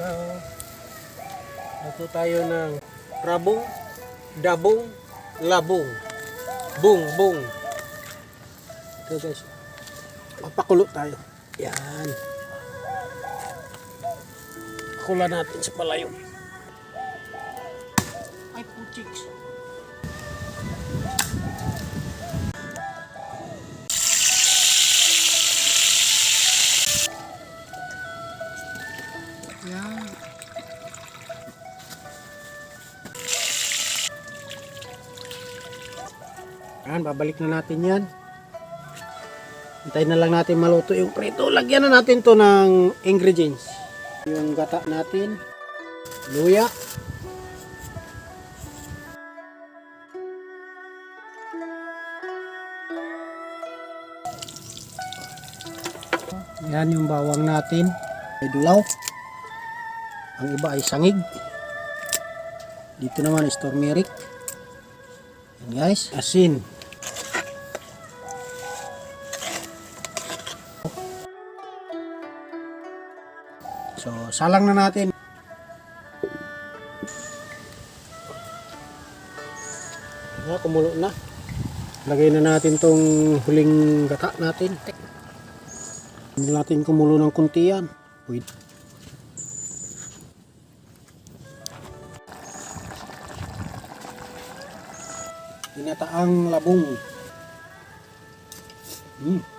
araw. Luto tayo ng rabong, dabong, labong. Bung, bung. Ito guys. Papakulo tayo. Yan. Pakula natin sa palayo. Ay, puchiks. Yan, babalik na natin yan. Hintayin na lang natin maluto yung prito. Lagyan na natin to ng ingredients. Yung gata natin. Luya. Yan yung bawang natin. May dulaw. Ang iba ay sangig. Dito naman is turmeric. Yan guys. Asin. So, salang na natin. Na, kumulo na. Lagay na natin tong huling gata natin. Hindi natin kumulo ng kunti yan. Wait. Ginataang labong. Hmm.